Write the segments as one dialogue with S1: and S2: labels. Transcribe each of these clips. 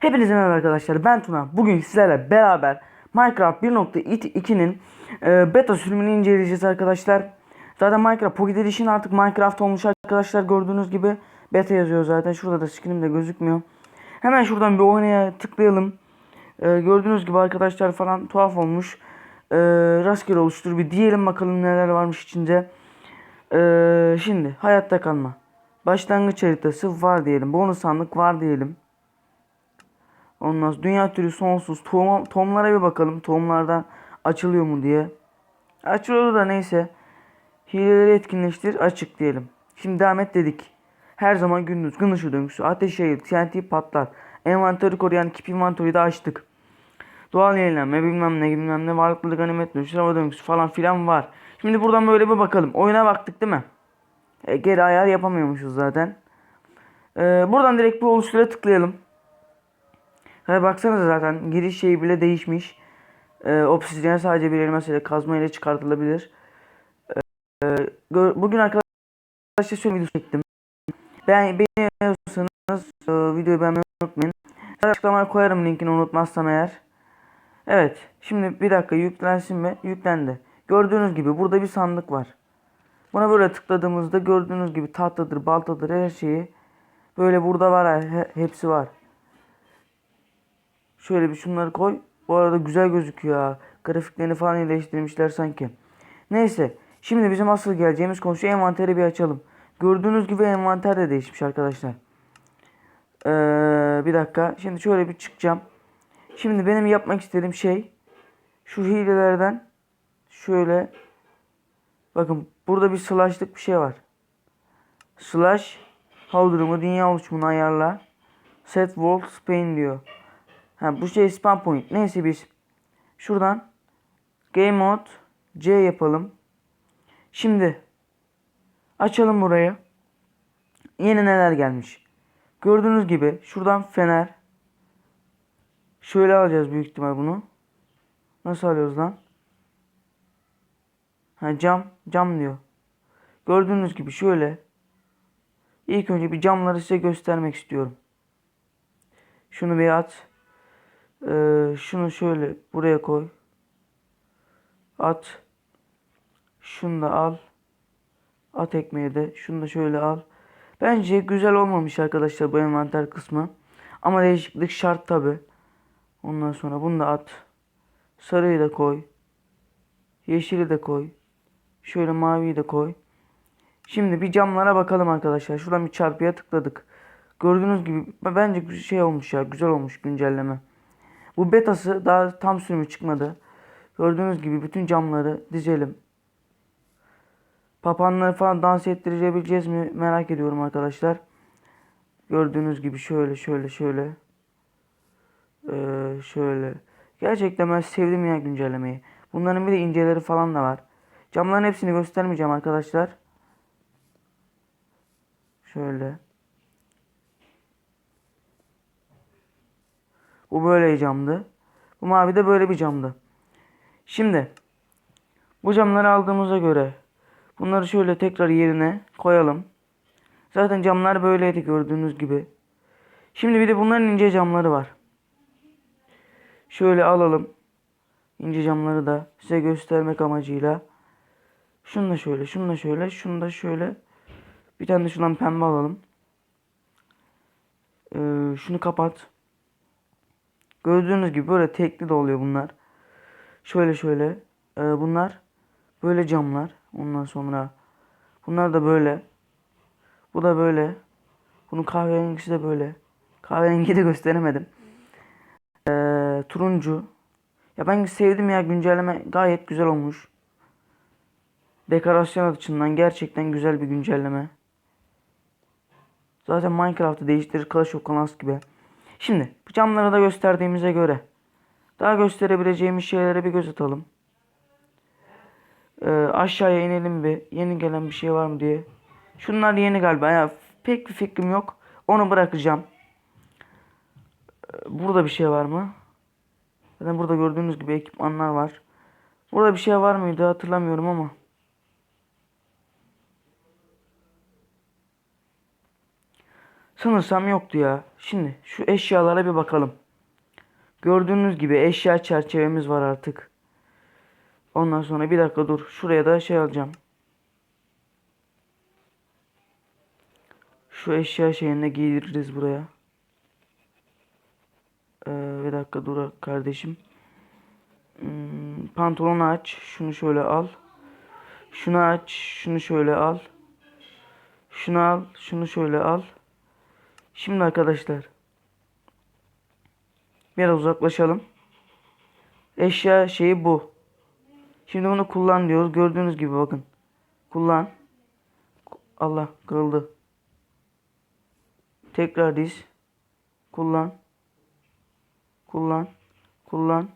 S1: Hepinize merhaba arkadaşlar ben Tuna. Bugün sizlerle beraber Minecraft 1.2'nin e, beta sürümünü inceleyeceğiz arkadaşlar. Zaten Minecraft Pocket Edition artık Minecraft olmuş arkadaşlar gördüğünüz gibi beta yazıyor zaten. Şurada da skinim de gözükmüyor. Hemen şuradan bir oynaya tıklayalım. E, gördüğünüz gibi arkadaşlar falan tuhaf olmuş. E, rastgele oluştur bir diyelim bakalım neler varmış içinde. Şimdi hayatta kalma. Başlangıç haritası var diyelim. Bonus sandık var diyelim. Ondan sonra dünya türü sonsuz. Tohum, tohumlara bir bakalım. Tohumlardan açılıyor mu diye. Açılıyor da neyse. Hileleri etkinleştir. Açık diyelim. Şimdi devam et dedik. Her zaman gündüz. Gün ışığı döngüsü. Ateş yayıl. TNT patlar. Envantörü koruyan keep inventory'yi de açtık. Doğal yenilenme bilmem ne bilmem ne varlıklı ganimet dönüşü hava döngüsü falan filan var. Şimdi buradan böyle bir bakalım. Oyuna baktık değil mi? E, geri ayar yapamıyormuşuz zaten. E, buradan direkt bu oluştura tıklayalım. Ha, baksanıza zaten giriş şeyi bile değişmiş. Ee, obsidyen sadece bir elmas kazma ile çıkartılabilir. Ee, bugün arkadaşlar şöyle video çektim. Ben beğeniyorsanız e, videoyu beğenmeyi unutmayın. Açıklamaya koyarım linkini unutmazsam eğer. Evet. Şimdi bir dakika yüklensin mi? Yüklendi. Gördüğünüz gibi burada bir sandık var. Buna böyle tıkladığımızda gördüğünüz gibi tahtadır, baltadır her şeyi böyle burada var. he- hepsi var. Şöyle bir şunları koy. Bu arada güzel gözüküyor ha. Grafiklerini falan iyileştirmişler sanki. Neyse. Şimdi bizim asıl geleceğimiz konu şu envanteri bir açalım. Gördüğünüz gibi envanter de değişmiş arkadaşlar. Ee, bir dakika. Şimdi şöyle bir çıkacağım. Şimdi benim yapmak istediğim şey şu hilelerden şöyle bakın burada bir slash'lık bir şey var. Slash hava durumu dünya oluşumunu ayarla. Set world Spain diyor. Ha bu şey spam point. Neyse biz şuradan game mode C yapalım. Şimdi açalım burayı. Yeni neler gelmiş. Gördüğünüz gibi şuradan fener. Şöyle alacağız büyük ihtimal bunu. Nasıl alıyoruz lan? Ha cam, cam diyor. Gördüğünüz gibi şöyle. İlk önce bir camları size göstermek istiyorum. Şunu bir at. Ee, şunu şöyle buraya koy. At. Şunu da al. At ekmeği de. Şunu da şöyle al. Bence güzel olmamış arkadaşlar bu envanter kısmı. Ama değişiklik şart tabi. Ondan sonra bunu da at. Sarıyı da koy. Yeşili de koy. Şöyle maviyi de koy. Şimdi bir camlara bakalım arkadaşlar. Şuradan bir çarpıya tıkladık. Gördüğünüz gibi bence şey olmuş ya. Güzel olmuş güncelleme. Bu betası daha tam sürümü çıkmadı. Gördüğünüz gibi bütün camları dizelim. Papağanları falan dans ettirebileceğiz mi merak ediyorum arkadaşlar. Gördüğünüz gibi şöyle şöyle şöyle. Ee, şöyle. Gerçekten ben sevdim ya güncellemeyi. Bunların bir de inceleri falan da var. Camların hepsini göstermeyeceğim arkadaşlar. Şöyle. Bu böyle camdı. Bu mavi de böyle bir camdı. Şimdi bu camları aldığımıza göre bunları şöyle tekrar yerine koyalım. Zaten camlar böyleydi gördüğünüz gibi. Şimdi bir de bunların ince camları var. Şöyle alalım. İnce camları da size göstermek amacıyla. Şunu da şöyle, şunu da şöyle, şunu da şöyle. Bir tane de şundan pembe alalım. Ee, şunu kapat. Gördüğünüz gibi böyle tekli de oluyor bunlar. Şöyle şöyle. Ee, bunlar böyle camlar. Ondan sonra bunlar da böyle. Bu da böyle. Bunun kahverengisi de böyle. Kahverengi de gösteremedim. Ee, turuncu. Ya ben sevdim ya güncelleme gayet güzel olmuş. Dekorasyon açısından gerçekten güzel bir güncelleme. Zaten Minecraft'ı değiştirir Clash of Clans gibi. Şimdi camları da gösterdiğimize göre daha gösterebileceğimiz şeylere bir göz atalım. Ee, aşağıya inelim bir. Yeni gelen bir şey var mı diye. Şunlar yeni galiba. Ya pek bir fikrim yok. Onu bırakacağım. Ee, burada bir şey var mı? Zaten burada gördüğünüz gibi ekipmanlar var. Burada bir şey var mıydı hatırlamıyorum ama. Sanırsam yoktu ya. Şimdi şu eşyalara bir bakalım. Gördüğünüz gibi eşya çerçevemiz var artık. Ondan sonra bir dakika dur. Şuraya da şey alacağım. Şu eşya şeyine giydiririz buraya. Ee, bir dakika dur kardeşim. Hmm, pantolonu aç. Şunu şöyle al. Şunu aç. Şunu şöyle al. Şunu al. Şunu şöyle al. Şimdi arkadaşlar. Biraz uzaklaşalım. Eşya şeyi bu. Şimdi bunu kullan diyoruz. Gördüğünüz gibi bakın. Kullan. Allah kırıldı. Tekrar diz. Kullan. Kullan. Kullan.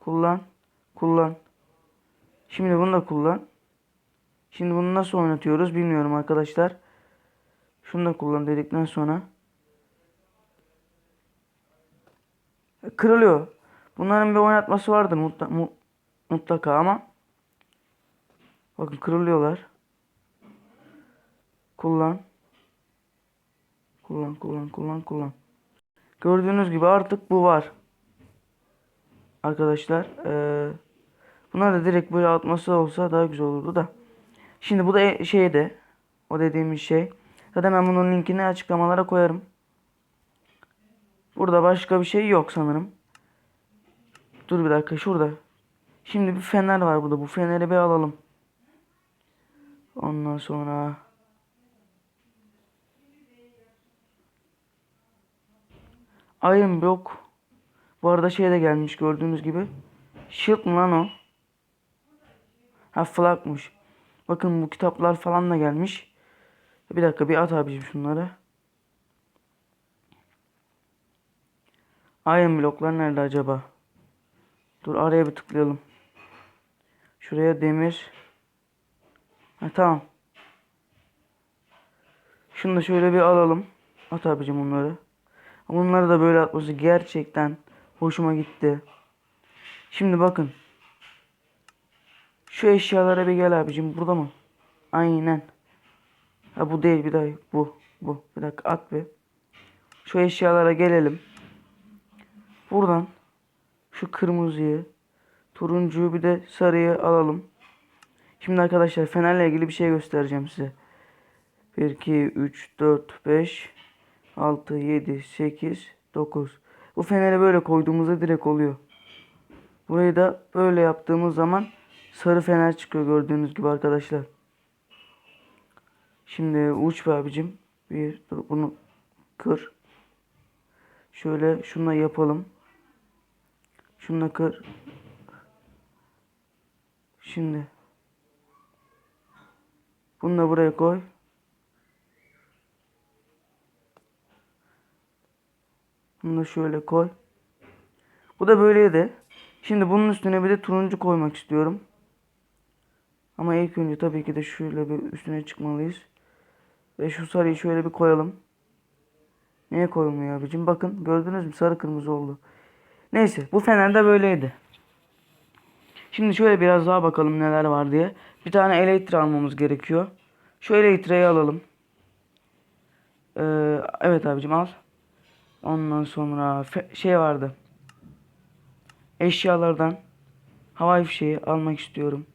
S1: Kullan. Kullan. Şimdi bunu da kullan. Şimdi bunu nasıl oynatıyoruz bilmiyorum arkadaşlar. Şunu da kullan dedikten sonra. Kırılıyor. Bunların bir oynatması vardır mutlaka, ama. Bakın kırılıyorlar. Kullan. Kullan kullan kullan kullan. Gördüğünüz gibi artık bu var. Arkadaşlar. Ee, bunlar da direkt böyle atması olsa daha güzel olurdu da. Şimdi bu da e- şeyde. O dediğimiz şey. Zaten ben bunun linkini açıklamalara koyarım. Burada başka bir şey yok sanırım. Dur bir dakika şurada. Şimdi bir fener var burada. Bu feneri bir alalım. Ondan sonra Iron Block Bu arada şey de gelmiş gördüğünüz gibi. Shield mı lan o? Ha flagmış. Bakın bu kitaplar falan da gelmiş. Bir dakika bir at abicim şunları. Iron bloklar nerede acaba? Dur araya bir tıklayalım. Şuraya demir. Ha tamam. Şunu da şöyle bir alalım. At abicim onları. Bunları da böyle atması gerçekten hoşuma gitti. Şimdi bakın. Şu eşyalara bir gel abicim. Burada mı? Aynen. Ha bu değil bir daha. Bu. Bu. Bir dakika at bir. Şu eşyalara gelelim. Buradan şu kırmızıyı, turuncuyu bir de sarıyı alalım. Şimdi arkadaşlar fenerle ilgili bir şey göstereceğim size. 1, 2, 3, 4, 5, 6, 7, 8, 9. Bu feneri böyle koyduğumuzda direkt oluyor. Burayı da böyle yaptığımız zaman sarı fener çıkıyor gördüğünüz gibi arkadaşlar. Şimdi uç be abicim. Bir, dur bunu kır. Şöyle şunla yapalım. Şunla kır. Şimdi. Bunu da buraya koy. Bunu da şöyle koy. Bu da böyleydi. Şimdi bunun üstüne bir de turuncu koymak istiyorum. Ama ilk önce tabii ki de şöyle bir üstüne çıkmalıyız. Ve şu sarıyı şöyle bir koyalım. Niye koyulmuyor abicim? Bakın gördünüz mü sarı kırmızı oldu. Neyse bu fener de böyleydi. Şimdi şöyle biraz daha bakalım neler var diye. Bir tane elektre almamız gerekiyor. Şu elektreyi alalım. Ee, evet abicim al. Ondan sonra şey vardı. Eşyalardan havai fişeği almak istiyorum.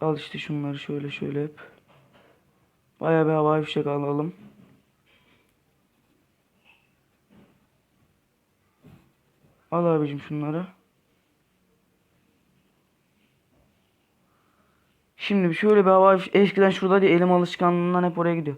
S1: Al işte şunları şöyle şöyle hep. Bayağı bir havai fişek alalım. Al abicim şunları. Şimdi şöyle bir hava eskiden şurada diye elim alışkanlığından hep oraya gidiyor.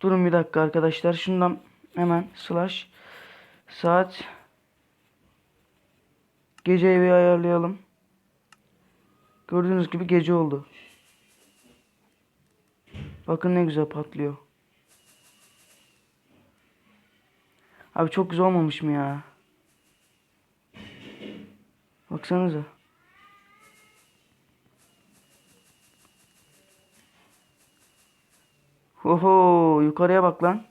S1: Durun bir dakika arkadaşlar. Şundan hemen slash saat gece evi ayarlayalım. Gördüğünüz gibi gece oldu. Bakın ne güzel patlıyor. Abi çok güzel olmamış mı ya? Baksanıza. Oho yukarıya bak lan.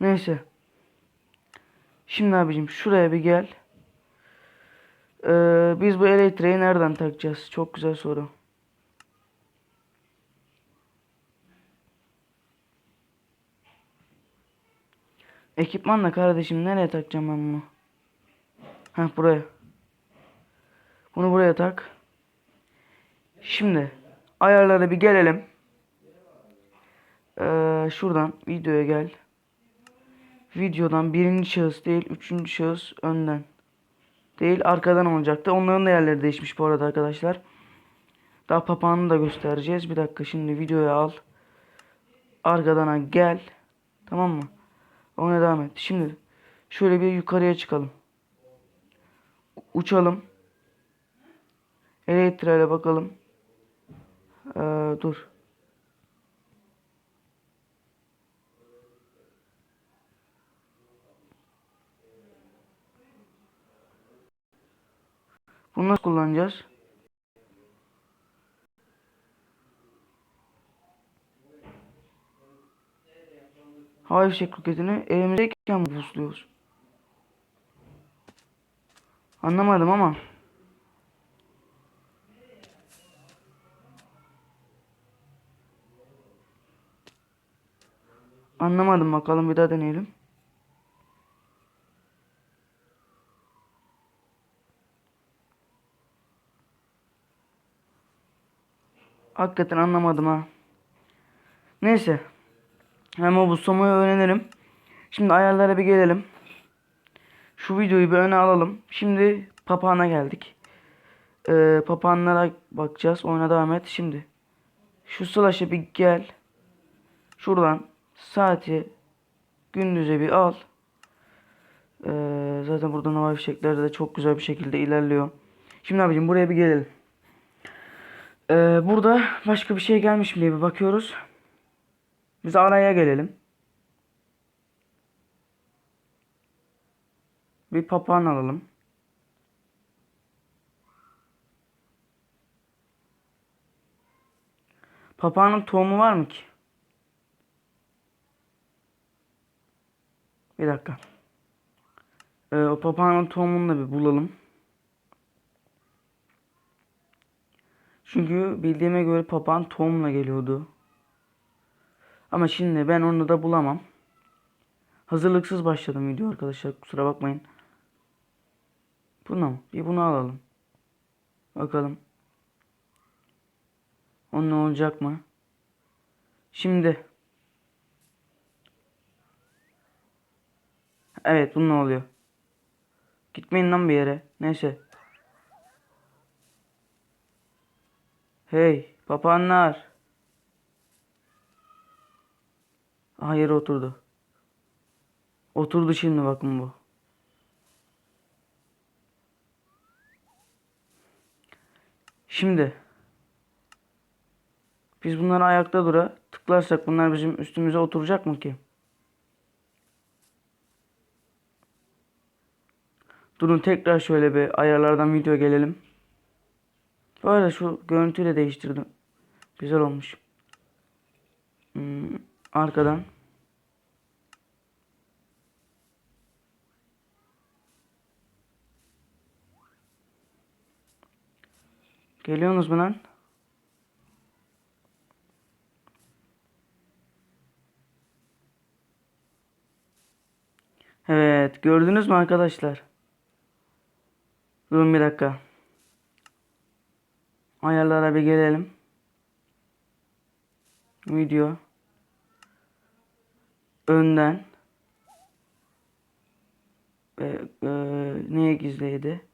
S1: Neyse. Şimdi abicim şuraya bir gel. Ee, biz bu elektriği nereden takacağız? Çok güzel soru. Ekipmanla kardeşim nereye takacağım ben bunu? Heh buraya. Bunu buraya tak. Şimdi ayarlara bir gelelim. Ee, şuradan videoya gel. Videodan birinci şahıs değil üçüncü şahıs önden. Değil arkadan olacaktı. Onların da yerleri değişmiş bu arada arkadaşlar. Daha papağanı da göstereceğiz. Bir dakika şimdi videoya al. Arkadana gel. Tamam mı? Ona devam et. Şimdi şöyle bir yukarıya çıkalım. Uçalım. Elektriğe bakalım. Ee, dur. Bunu nasıl kullanacağız? Hava fişek roketini elimizdeyken mi pusluyoruz? Anlamadım ama. Anlamadım bakalım bir daha deneyelim. Hakikaten anlamadım ha. Neyse. Hemen bu somuyu öğrenelim. Şimdi ayarlara bir gelelim. Şu videoyu bir öne alalım. Şimdi papağana geldik. Ee, papağanlara bakacağız. Oyuna devam et. Şimdi şu slash'a bir gel. Şuradan saati gündüze bir al. Ee, zaten buradan hava fişekleri de çok güzel bir şekilde ilerliyor. Şimdi abicim buraya bir gelelim. Ee, burada başka bir şey gelmiş mi diye bir bakıyoruz. Biz araya gelelim. Bir papağan alalım. Papağanın tohumu var mı ki? Bir dakika. Ee, o papağanın tohumunu da bir bulalım. Çünkü bildiğime göre papağan tohumla geliyordu. Ama şimdi ben onu da bulamam. Hazırlıksız başladım video arkadaşlar. Kusura bakmayın. Bunu mu? Bir bunu alalım. Bakalım. O ne olacak mı? Şimdi. Evet bu ne oluyor? Gitmeyin lan bir yere. Neyse. Hey papağanlar. Aha yere oturdu. Oturdu şimdi bakın bu. Şimdi biz bunları ayakta dura tıklarsak bunlar bizim üstümüze oturacak mı ki? Durun tekrar şöyle bir ayarlardan video gelelim. Arada şu görüntüyü de değiştirdim. Güzel olmuş. Hmm, arkadan. Geliyorsunuz mu lan? Evet gördünüz mü arkadaşlar? Durun bir dakika. Ayarlara bir gelelim. Video. Önden. Ve e, neye gizliydi?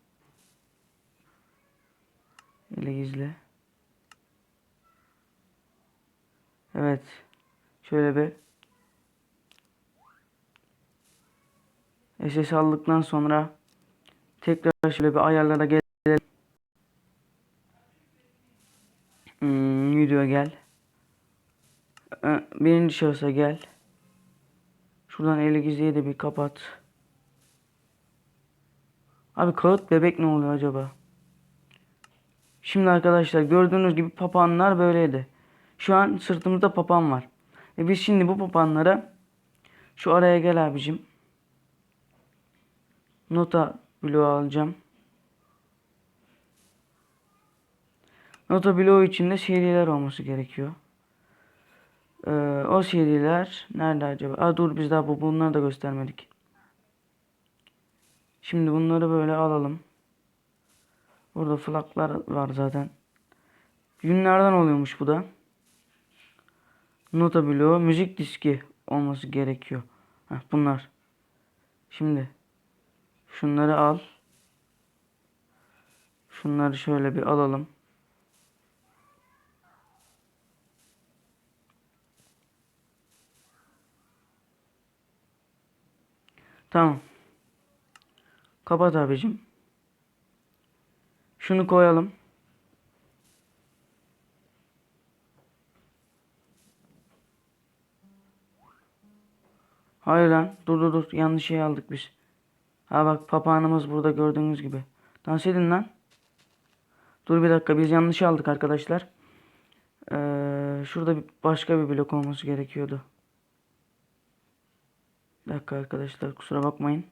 S1: Ele gizle. Evet. Şöyle bir SS aldıktan sonra tekrar şöyle bir ayarlara gelelim. Hmm, video gel. Birinci şahısa gel. Şuradan eli Elgizi'yi de bir kapat. Abi kağıt bebek ne oluyor acaba? Şimdi arkadaşlar gördüğünüz gibi papağanlar böyleydi. Şu an sırtımızda papağan var. Ve biz şimdi bu papağanlara şu araya gel abicim. Nota bloğu alacağım. Nota bloğu içinde seriler olması gerekiyor. Ee, o seriler nerede acaba? Aa, dur biz daha bu bunları da göstermedik. Şimdi bunları böyle alalım. Burada flaklar var zaten. Yünlerden oluyormuş bu da. Notabilio müzik diski olması gerekiyor. Heh, bunlar. Şimdi şunları al. Şunları şöyle bir alalım. Tamam. Kapat abicim. Şunu koyalım. Hayır lan. Dur dur dur. Yanlış şey aldık biz. Ha bak papağanımız burada gördüğünüz gibi. Dans edin lan. Dur bir dakika biz yanlış aldık arkadaşlar. Ee, şurada bir başka bir blok olması gerekiyordu. Bir dakika arkadaşlar kusura bakmayın.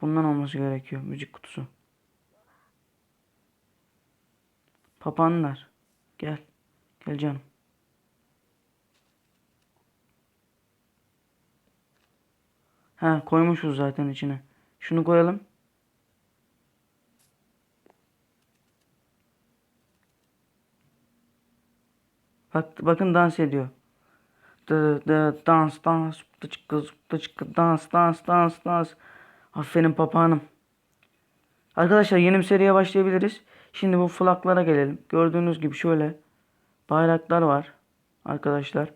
S1: Bundan olması gerekiyor müzik kutusu. Papağanlar. Gel. Gel canım. Ha koymuşuz zaten içine. Şunu koyalım. Bak bakın dans ediyor. Dans dans tıçkı tıçkı dans dans dans dans. Aferin papağanım. Arkadaşlar yeni bir seriye başlayabiliriz. Şimdi bu flaklara gelelim. Gördüğünüz gibi şöyle bayraklar var. Arkadaşlar.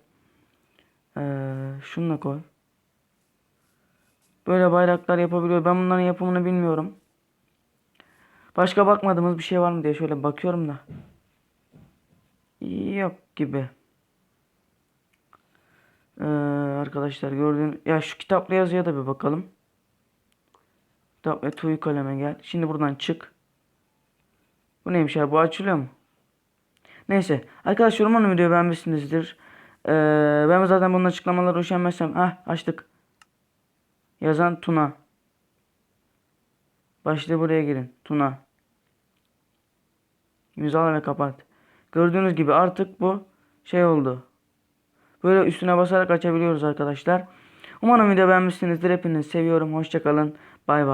S1: Ee, şunu da koy. Böyle bayraklar yapabiliyor. Ben bunların yapımını bilmiyorum. Başka bakmadığımız bir şey var mı diye şöyle bakıyorum da. Yok gibi. Ee, arkadaşlar gördüğün ya şu kitaplı yazıya da bir bakalım. Kitap ve tuğ kaleme gel. Şimdi buradan çık. Bu neymiş ya? Bu açılıyor mu? Neyse. Arkadaşlar umarım videoyu beğenmişsinizdir. Ee, ben zaten bunun açıklamaları üşenmezsem. Hah açtık. Yazan Tuna. Başlığı buraya girin. Tuna. İmzala ve kapat. Gördüğünüz gibi artık bu şey oldu. Böyle üstüne basarak açabiliyoruz arkadaşlar. Umarım video beğenmişsinizdir. Hepinizi seviyorum. Hoşçakalın. Bay bay.